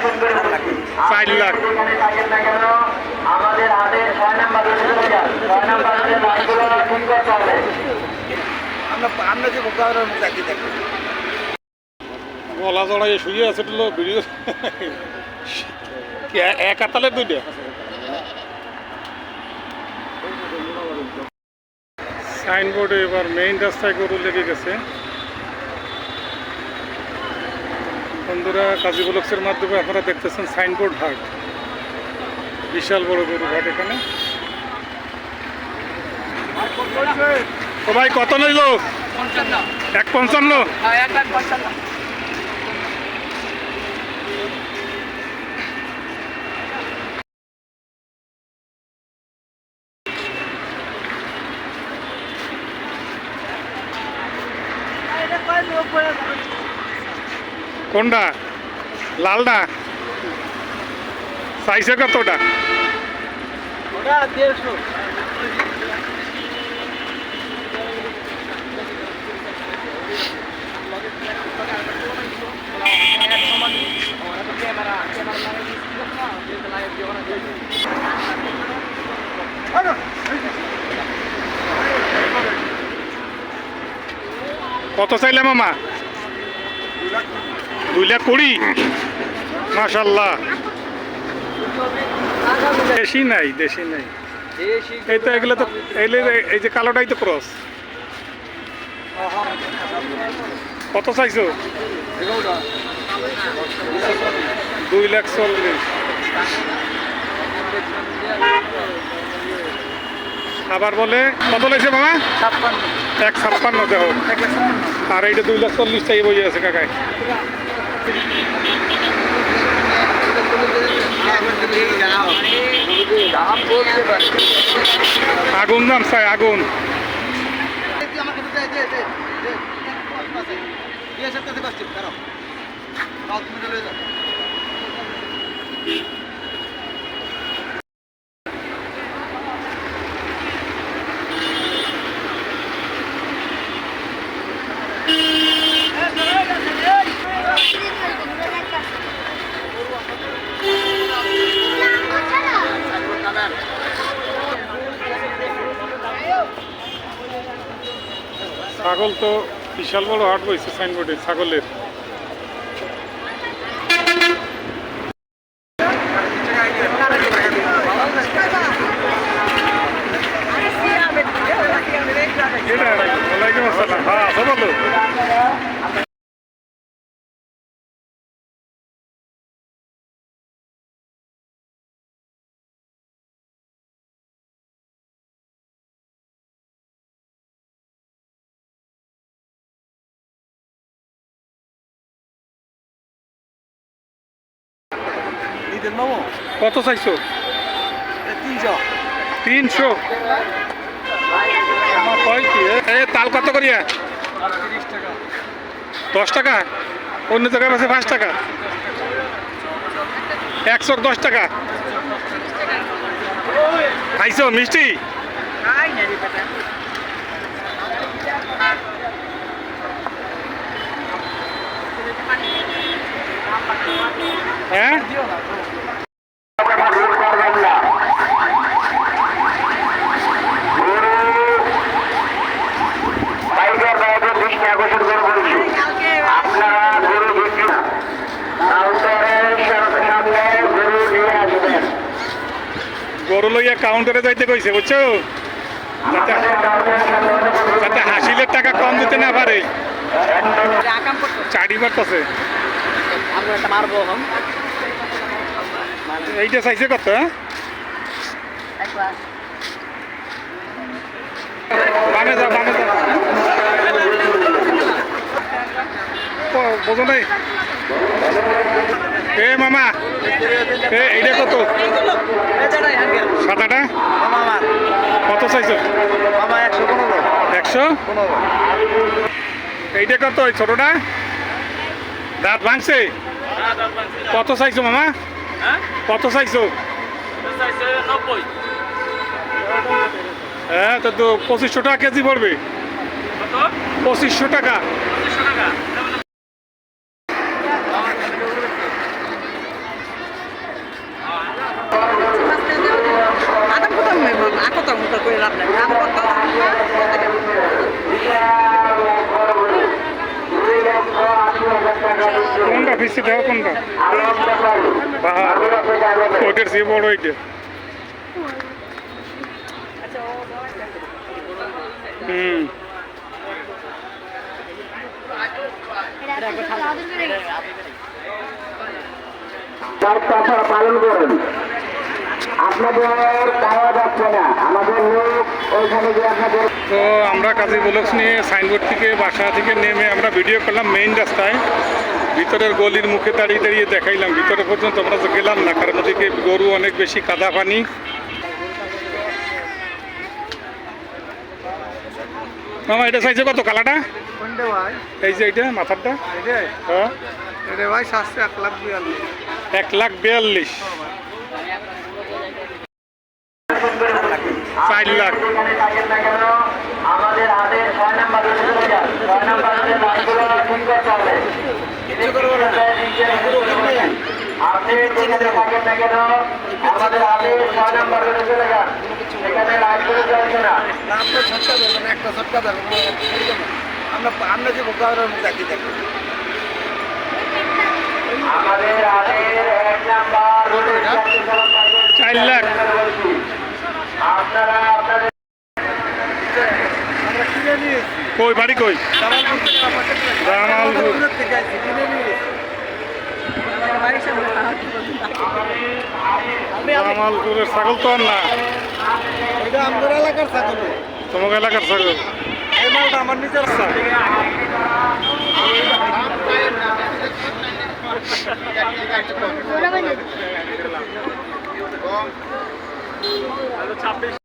চার লাখ। আমাদের হাতে ছয় নাম্বার ছয় নাম্বার ঠিক করতে হবে। আমরা আমরা যে মোকাবেলার মুখ একই দেখব গলা জড়াই শুয়ে আছে তো ভিডিও কি এ- এক আতালের দুইটা? সাইনবোর্ডে এবার মেইন রাস্তায় গরু লেগে গেছে। বন্ধুরা, কাজী ব্লকসের মাধ্যমে আপনারা দেখতেছেন সাইনবোর্ড হাট। বিশাল বড় গরু ঘাট এখানে। ও ভাই কত নিল? এক পঞ্চান্ন? কোনটা লালটা সাইজে কতটা কত চাইলে মামা? দুই লাখ কুড়ি। মাশাল্লাহ। দেশি নাই দেশি নাই। এই তো এগুলো তো এই যে কালোটাই তো ক্রস কত চাইছো? দুই লাখ চল্লিশ। আবার বলে কত লাগছে মামা? এক ছাপ্পান্ন দেহ। আর এইটা দুই লাখ চল্লিশ চাই বই আছে কাকায় আগুন চাই আগুন আমাকে ছাগল তো বিশাল বড় হাট বইছে সাইনবোর্ডে ছাগলের। ওয়ালাইকুম আসসালাম। হ্যাঁ বলো দিতেন বাবু কত চাইছো? তিনশো। তিনশো? আমার কয় কি? তাল কত করিয়া? দশ টাকা? অন্য জায়গায় আছে পাঁচ টাকা? একশো দশ টাকা? খাইছো মিষ্টি? হ্যাঁ? গরু লইয়া কাউন্টারে যাইতে কইছে, বুঝছ? যাতে হাসিলের টাকা কম দিতে না পারে। চারি এখন এইটা চাইছে কত হ্যাঁ? বামে যাও, বামে বোঝো নাই? এ মামা, এ, এইটা কত? সাদাটা মামা কত চাইছো একশো? এইটা কত? ওই ছোটটা দাঁত ভাঙছে? কত চাইছো মামা? কত চাইছো হ্যাঁ তো পঁচিশশো টাকা কেজি পড়বে। পঁচিশশো টাকা। লাভ নাই নাম কত কোনটা? ফিসি দেওয়া কোনটা ওইটার চেয়ে বড় ওইটা হুম। তার পালন করুন। আপনাদের পাওয়া যাচ্ছে না। আমাদের লোক ওইখানে গিয়ে আপনাদের তো আমরা কাজী ব্লকস নিয়ে সাইনবোর্ড থেকে বাসা থেকে নেমে আমরা ভিডিও করলাম মেইন রাস্তায়। ভিতরের গলির মুখে দাঁড়িয়ে দাঁড়িয়ে দেখাইলাম। ভিতরে পর্যন্ত আমরা তো গেলাম না কারণ ওদিকে গরু অনেক বেশি কাদা পানি। মামা এটা চাইছে কত? কালাটা এই যে মাথারটা? হ্যাঁ। এটা ভাই সাতশো এক লাখ বিয়াল্লিশ এক লাখ বিয়াল্লিশ চার লাখ যেখানে থাকেন না কেন আমাদের হাতে ছয় নাম্বার রয়েছে চলে যান ছয় নাম্বার হাতে লাইনগুলো ঠিক করতে হবে আপনি থাকেন না কেন আমাদের হাতে ছয় নাম্বার চলে যান। এখানে লাইনগুলো চলছে না। আপনার ছটকা দেবেন একটা ছটকা আমরা আমরা যে আমাদের হাতে এক নাম্বার চার লাখ। আপনারা আপনাদের কই বাড়ি কই? জামালপুর জামালপুরের ছাগল তো আর না। এটা আমাদের এলাকার ছাগল। তোমাকে এলাকার ছাগল? এই মালটা আমার নিজের ছাব্বিশ